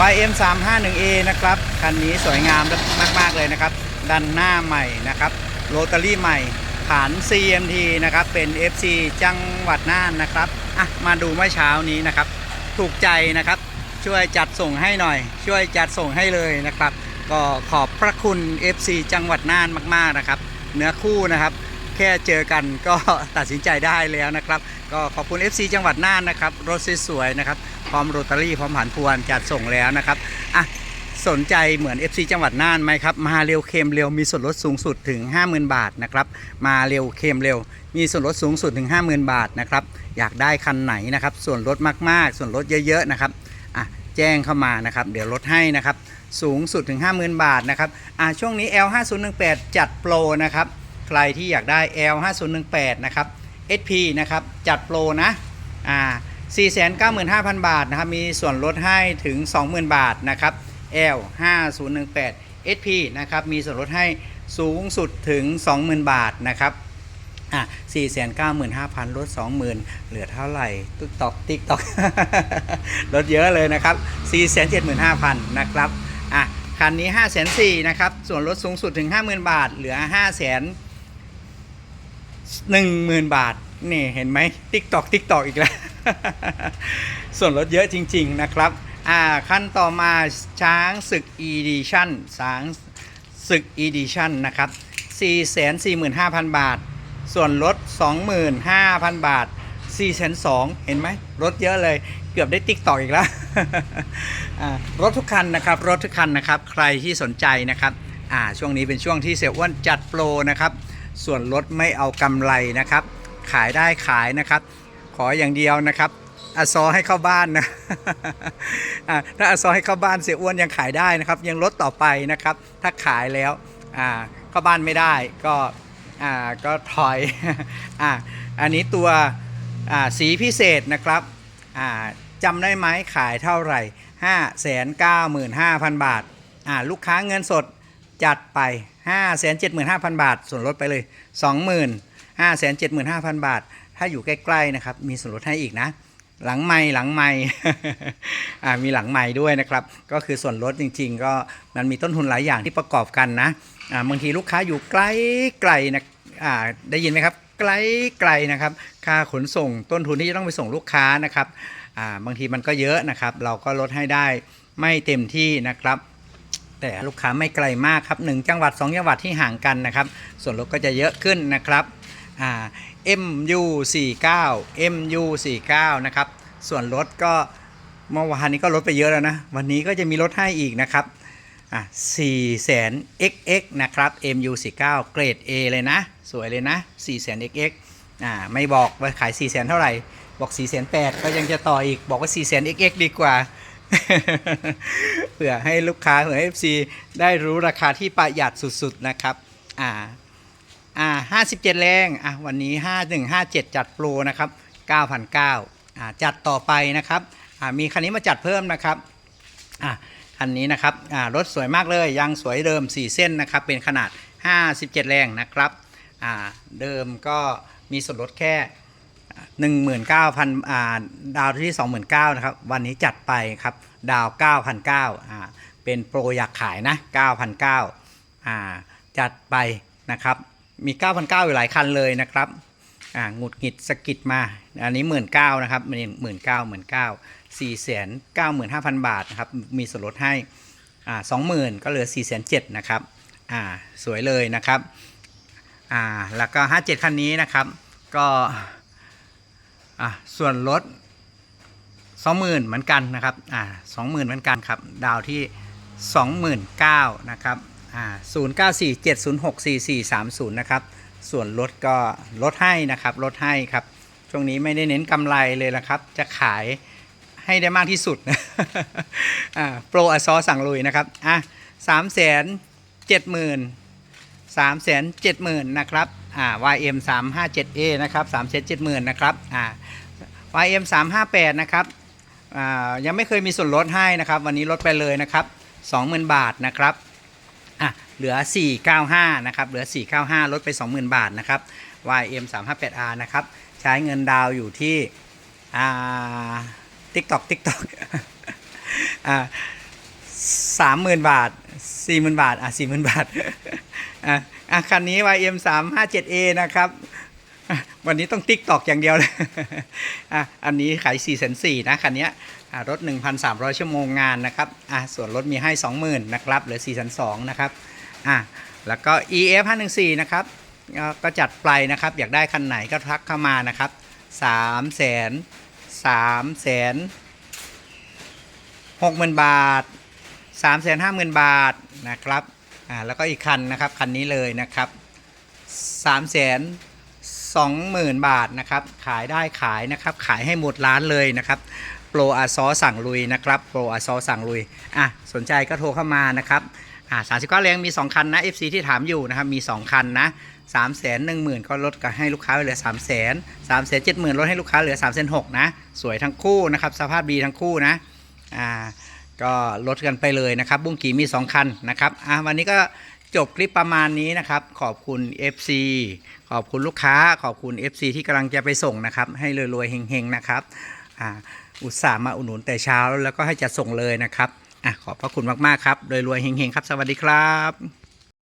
YM 3 5 1 A นะครับ คันนี้สวยงามมาก ๆ เลยนะครับ ดันหน้าใหม่นะครับ โรตารี่ใหม่ ฐาน CMT นะครับ เป็น FC จังหวัดน่านนะครับ อะ มาดูเมื่อเช้านี้นะครับ ถูกใจนะครับ ช่วยจัดส่งให้หน่อย ช่วยจัดส่งให้เลยนะครับ ก็ขอบพระคุณ FC จังหวัดน่านมาก ๆ นะครับ เนื้อคู่นะครับแค่เจอกันก็ตัดสินใจได้แล้วนะครับ ก็ขอบคุณ FC จังหวัดน่านนะครับ รถสวยๆนะครับ ร้อมโรตารี่พร้อมผันพวนจัดส่งแล้วนะครับอะสนใจเหมือน FC จังหวัดน่านไหมครับ มาเร็วเค็มเร็วมีส่วนลดสูงสุดถึง 50,000 บาทนะครับ มาเร็วเค็มเร็ว มีส่วนลดสูงสุดถึง 50,000 บาทนะครับ อยากได้คันไหนนะครับ ส่วนลดมากๆ ส่วนลดเยอะๆนะครับอะแจ้งเข้ามานะครับ เดี๋ยวลดให้นะครับ สูงสุดถึง 50,000 บาทนะครับอะช่วงนี้ L5018 จัดโปรนะครับ ใครที่อยากได้ L5018 นะครับ SP นะครับ จัดโปรนะอ่า 495,000 บาทนะครับ มีส่วนลดให้ถึง 20,000 บาทนะครับ L 5018 SP นะครับ มีส่วนลดให้สูงสุดถึง 20,000 บาทนะครับอะ495,000ลด20,000เหลือเท่าไหร่ติ๊กตอกติ๊กตอกลดเยอะเลยนะครับ475,000นะครับอะคันนี้504,000นะครับ ส่วนลดสูงสุดถึง50,000บาท เหลือ500,000 10,000บาท นี่เห็นไหมติ๊กตอกติ๊กตอกอีกแล้ว ส่วนลดเยอะจริง ๆ นะครับ อ่าขั้นต่อมาช้างศึก Edition ช้างศึก Edition นะครับ 445,000 บาท ส่วนลด 25,000 บาท4,200เห็นไหมลดเยอะเลย เกือบได้ติ๊กต่ออีกแล้วอ่ารถทุกคันนะครับ รถทุกคันนะครับ ใครที่สนใจนะครับอ่าช่วงนี้เป็นช่วงที่เสียอ้วนจัดโปรนะครับ ส่วนลดไม่เอากำไรนะครับ ขายได้ขายนะครับ ขออย่างเดียวนะครับอาซอให้เข้าบ้านนะถ้าอาซอให้เข้าบ้านเสียอ้วนยังขายได้นะครับ ยังลดต่อไปนะครับ ถ้าขายแล้วเข้าบ้านไม่ได้ก็ก็ถอยออันนี้ตัวสีพิเศษนะครับจำได้ไหมขายเท่าไหร่ 5 9 5 0 0 0 บาทอ่าลูกค้าเงินสดจัดไป 5 7 5 0 0 0 บาท ส่วนลดไปเลย 20,000 5 7 5 0 0 0 บาท ถ้าอยู่ใกล้ๆนะครับ มีส่วนลดให้อีกนะ หลังไม่หลังไม่มีหลังไม่ด้วยนะครับ ก็คือส่วนลดจริง ๆ ก็มันมีต้นทุนหลายอย่างที่ประกอบกันนะบางทีลูกค้าอยู่ใกล้ไกลนะได้ยินไหมครับไกลไกลนะครับ ค่าขนส่งต้นทุนที่จะต้องไปส่งลูกค้านะครับบางทีมันก็เยอะนะครับ เราก็ลดให้ได้ไม่เต็มที่นะครับ แต่ลูกค้าไม่ไกลมากครับหนึ่งจังหวัด 2 จังหวัดที่ห่างกันนะครับ ส่วนลดก็จะเยอะขึ้นนะครับ อ่า MU 49 MU 49 นะครับ ส่วนลดก็เมื่อวานนี้ก็ลดไปเยอะแล้วนะ วันนี้ก็จะมีลดให้อีกนะครับอะ4แสน XX นะครับ MU 49 เกรด A เลยนะ สวยเลยนะ4แสน XX อ่าไม่บอกว่าขาย4แสนเท่าไหร่ บอก4แสน8ก็ยังจะต่ออีกบอกว่า4แสน XX ดีกว่าเผื่อให้ลูกค้าเผื่อ FC ได้รู้ราคาที่ประหยัดสุดๆนะครับ อ่า 57 แรง อะ วันนี้ 5157 จัดโปรนะครับ9,900อ่าจัดต่อไปนะครับ อ่า มีคันนี้มาจัดเพิ่มนะครับ อะ คันนี้นะครับ อ่า รถสวยมากเลย ยังสวยเดิม 4 เส้นนะครับ เป็นขนาด 57 แรงนะครับ อ่า เดิมก็มีส่วนลดแค่19,000อ่า ดาวที่ 29,000นะครับ วันนี้จัดไปครับ ดาว9,900อ่า เป็นโปรอยากขายนะ9,900อ่า จัดไปนะครับ มี9,900อยู่หลายคันเลยนะครับอ่าหงุดหงิดสกิดมา อันนี้19,000นะครับมันหมื่นเก้าหมื่นเก้าสี่แสนเก้าหมื่นห้าพันบาทนะครับ มีส่วนลดให้อ่าสองหมื่นก็เหลือสี่แสนเจ็ดนะครับอ่าสวยเลยนะครับอ่าแล้วก็ห้าเจ็ดคันนี้นะครับ ก็อะส่วนลดสองหมื่นเหมือนกันนะครับอ่าสองหมื่นเหมือนกันครับ ดาวที่สองหมื่นเก้านะครับ ศูนย์เก้าสี่เจ็ดศูนย์หกสี่สี่สามศูนย์นะครับ ส่วนลดก็ลดให้นะครับลดให้ครับ ช่วงนี้ไม่ได้เน้นกำไรเลยนะครับ จะขายให้ได้มากที่สุดโปรอซอสั่งลุยนะครับ อะสามแสนเจ็ดหมื่นสามแสนเจ็ดหมื่นนะครับ อ่า YM สามห้าเจ็ด A นะครับสามแสนเจ็ดหมื่นนะครับ อ่า YM สามห้าแปดนะครับ อ่า ยังไม่เคยมีส่วนลดให้นะครับ วันนี้ลดไปเลยนะครับสองหมื่นบาทนะครับ เหลือ 495 นะครับ เหลือ 495 ลดไป 20,000 บาทนะครับ YM 358R นะครับ ใช้เงินดาวอยู่ที่อ่า TikTok TikTok อ่าสามหมื่นบาทสี่หมื่นบาท อะสี่หมื่นบาท อะอะคันนี้ YM 3 5 7 A นะครับ วันนี้ต้องติ๊กตอกอย่างเดียวเลยอะอันนี้ขาย4 4 0 0นะ คันนี้อะรถ 1,300 ชั่วโมงงานนะครับ อะส่วนรถมีให้ 20,000 นะครับ เหลือ4 2 0 0นะครับ อะแล้วก็ EF 514นะครับก็จัดไปนะครับ อยากได้คันไหนก็ทักเข้ามานะครับ3แสน3แสน60,000 บาท 3 5 0 0 0 0 บาทนะครับอ่าแล้วก็อีกคันนะครับ คันนี้เลยนะครับ3 2 0 0 0 0 บาทนะครับ ขายได้ขายนะครับ ขายให้หมดร้านเลยนะครับโปรอาซอสั่งลุยนะครับโปรอาซอสั่งลุยอะสนใจก็โทรเข้ามานะครับ อ่าสามสิบเก้าแรงมี 2 คันนะ FC ที่ถามอยู่นะครับ มี 2 คันนะสามแสนหนึ่งหมื่นก็ลดก็ให้ลูกค้าเหลือ3ามแสนสามแสนเจ็ดหมื่นลดให้ลูกค้าเหลือ3ามแสนหกนะ สวยทั้งคู่นะครับ สภาพดีทั้งคู่นะ อ่า ก็ลดกันไปเลยนะครับ บุ้งกี่มี 2 คันนะครับ อะวันนี้ก็จบคลิปประมาณนี้นะครับ ขอบคุณ FC ขอบคุณลูกค้า ขอบคุณ FC ที่กำลังจะไปส่งนะครับ ให้รวยๆเฮงๆนะครับ อ่า อุตส่าห์มาอุดหนุนแต่เช้าแล้วก็ให้จัดส่งเลยนะครับ อะขอบพระคุณมากๆครับรวยเฮงๆครับ สวัสดีครับ